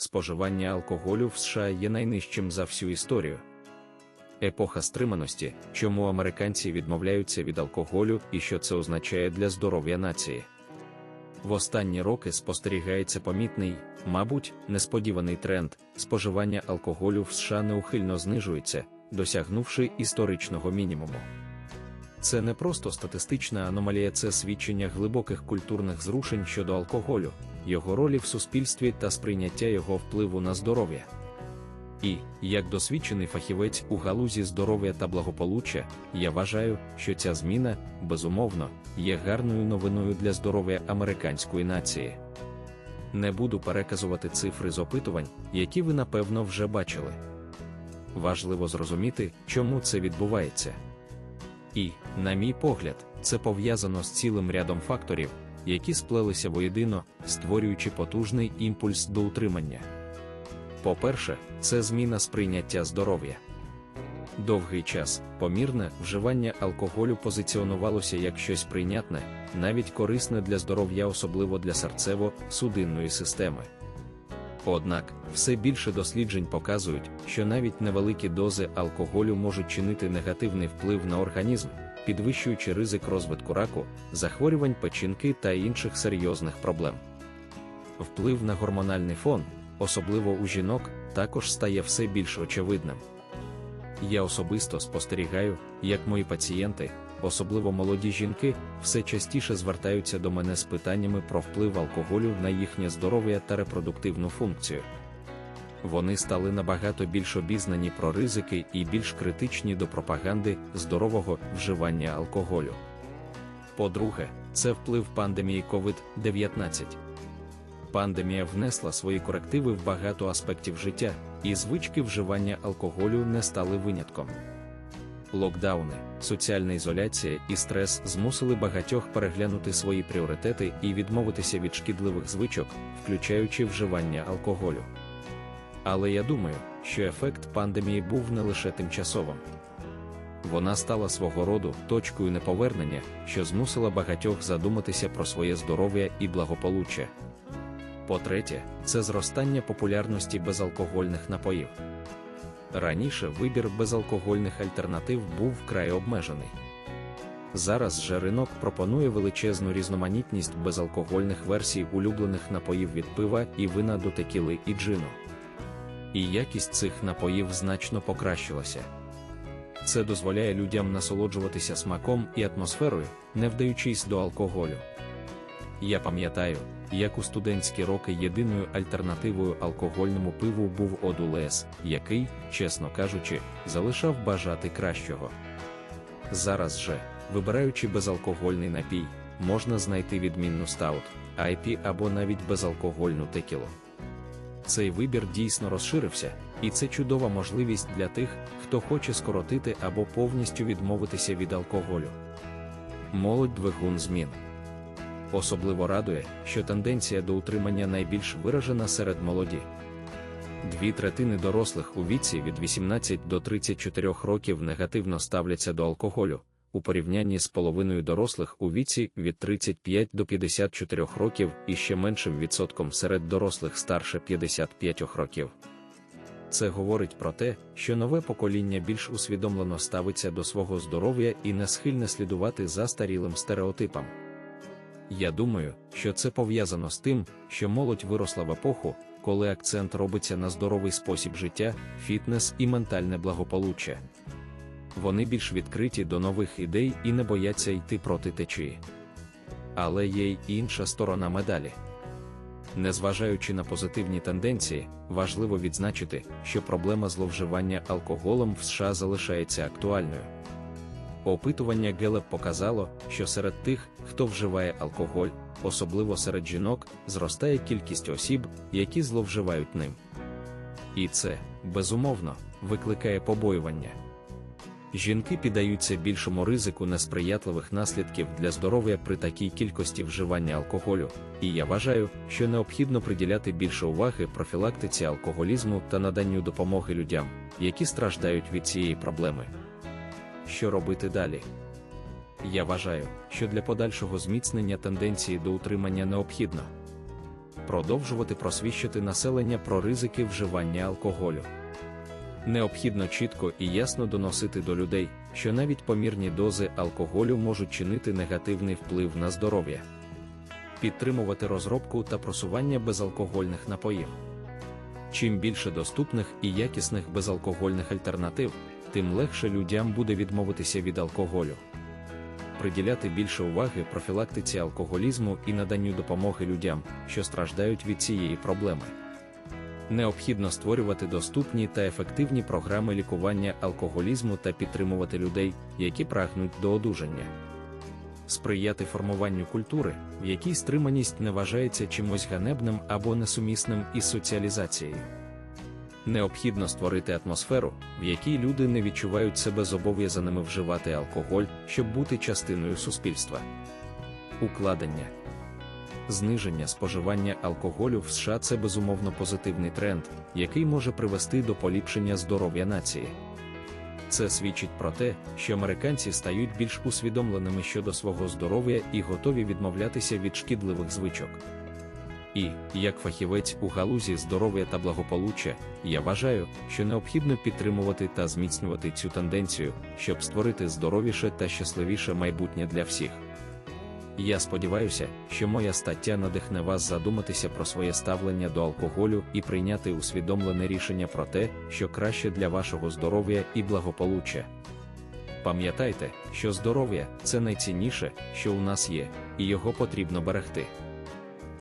споживання алкоголю в США є найнижчим за всю історію. Епоха стриманості, чому американці відмовляються від алкоголю і що це означає для здоров'я нації. В останні роки спостерігається помітний, мабуть, несподіваний тренд споживання алкоголю в США неухильно знижується, досягнувши історичного мінімуму. Це не просто статистична аномалія, це свідчення глибоких культурних зрушень щодо алкоголю, його ролі в суспільстві та сприйняття його впливу на здоров'я. І, як досвідчений фахівець у галузі здоров'я та благополуччя, я вважаю, що ця зміна, безумовно, є гарною новиною для здоров'я американської нації. Не буду переказувати цифри з опитувань, які ви напевно вже бачили. Важливо зрозуміти, чому це відбувається. І, на мій погляд, це пов'язано з цілим рядом факторів, які сплелися воєдино, створюючи потужний імпульс до утримання. По-перше, це зміна сприйняття здоров'я. Довгий час помірне вживання алкоголю позиціонувалося як щось прийнятне, навіть корисне для здоров'я, особливо для серцево-судинної системи. Однак, все більше досліджень показують, що навіть невеликі дози алкоголю можуть чинити негативний вплив на організм, підвищуючи ризик розвитку раку, захворювань печінки та інших серйозних проблем. Вплив на гормональний фон, особливо у жінок, також стає все більш очевидним. Я особисто спостерігаю, як мої пацієнти, особливо молоді жінки, все частіше звертаються до мене з питаннями про вплив алкоголю на їхнє здоров'я та репродуктивну функцію. Вони стали набагато більш обізнані про ризики і більш критичні до пропаганди здорового вживання алкоголю. По-друге, це вплив пандемії COVID-19. Пандемія внесла свої корективи в багато аспектів життя, і звички вживання алкоголю не стали винятком. Локдауни, соціальна ізоляція і стрес змусили багатьох переглянути свої пріоритети і відмовитися від шкідливих звичок, включаючи вживання алкоголю. Але я думаю, що ефект пандемії був не лише тимчасовим. Вона стала свого роду точкою неповернення, що змусила багатьох задуматися про своє здоров'я і благополуччя. По-третє, це зростання популярності безалкогольних напоїв. Раніше вибір безалкогольних альтернатив був вкрай обмежений. Зараз же ринок пропонує величезну різноманітність безалкогольних версій улюблених напоїв від пива і вина до текіли і джину. І якість цих напоїв значно покращилася. Це дозволяє людям насолоджуватися смаком і атмосферою, не вдаючись до алкоголю. Я пам'ятаю, як у студентські роки єдиною альтернативою алкогольному пиву був Одулес, який, чесно кажучи, залишав бажати кращого. Зараз же, вибираючи безалкогольний напій, можна знайти відмінну стаут, айпі або навіть безалкогольну текілу. Цей вибір дійсно розширився, і це чудова можливість для тих, хто хоче скоротити або повністю відмовитися від алкоголю. Молодь двигун змін. Особливо радує, що тенденція до утримання найбільш виражена серед молоді. Дві третини дорослих у віці від 18 до 34 років негативно ставляться до алкоголю, у порівнянні з половиною дорослих у віці від 35 до 54 років і ще меншим відсотком серед дорослих старше 55 років. Це говорить про те, що нове покоління більш усвідомлено ставиться до свого здоров'я і не схильне слідувати за старілим стереотипам. Я думаю, що це пов'язано з тим, що молодь виросла в епоху, коли акцент робиться на здоровий спосіб життя, фітнес і ментальне благополуччя. Вони більш відкриті до нових ідей і не бояться йти проти течії. Але є й інша сторона медалі. Незважаючи на позитивні тенденції, важливо відзначити, що проблема зловживання алкоголем в США залишається актуальною. Опитування Гелеп показало, що серед тих, хто вживає алкоголь, особливо серед жінок, зростає кількість осіб, які зловживають ним. І це, безумовно, викликає побоювання. Жінки піддаються більшому ризику несприятливих наслідків для здоров'я при такій кількості вживання алкоголю, і я вважаю, що необхідно приділяти більше уваги профілактиці алкоголізму та наданню допомоги людям, які страждають від цієї проблеми. Що робити далі? Я вважаю, що для подальшого зміцнення тенденції до утримання необхідно продовжувати просвіщати населення про ризики вживання алкоголю. Необхідно чітко і ясно доносити до людей, що навіть помірні дози алкоголю можуть чинити негативний вплив на здоров'я, підтримувати розробку та просування безалкогольних напоїв. Чим більше доступних і якісних безалкогольних альтернатив, тим легше людям буде відмовитися від алкоголю. Приділяти більше уваги профілактиці алкоголізму і наданню допомоги людям, що страждають від цієї проблеми. Необхідно створювати доступні та ефективні програми лікування алкоголізму та підтримувати людей, які прагнуть до одужання. Сприяти формуванню культури, в якій стриманість не вважається чимось ганебним або несумісним із соціалізацією. Необхідно створити атмосферу, в якій люди не відчувають себе зобов'язаними вживати алкоголь, щоб бути частиною суспільства. Укладення зниження споживання алкоголю в США це безумовно позитивний тренд, який може привести до поліпшення здоров'я нації. Це свідчить про те, що американці стають більш усвідомленими щодо свого здоров'я і готові відмовлятися від шкідливих звичок. І, як фахівець у галузі здоров'я та благополуччя, я вважаю, що необхідно підтримувати та зміцнювати цю тенденцію, щоб створити здоровіше та щасливіше майбутнє для всіх. Я сподіваюся, що моя стаття надихне вас задуматися про своє ставлення до алкоголю і прийняти усвідомлене рішення про те, що краще для вашого здоров'я і благополуччя. Пам'ятайте, що здоров'я це найцінніше, що у нас є, і його потрібно берегти.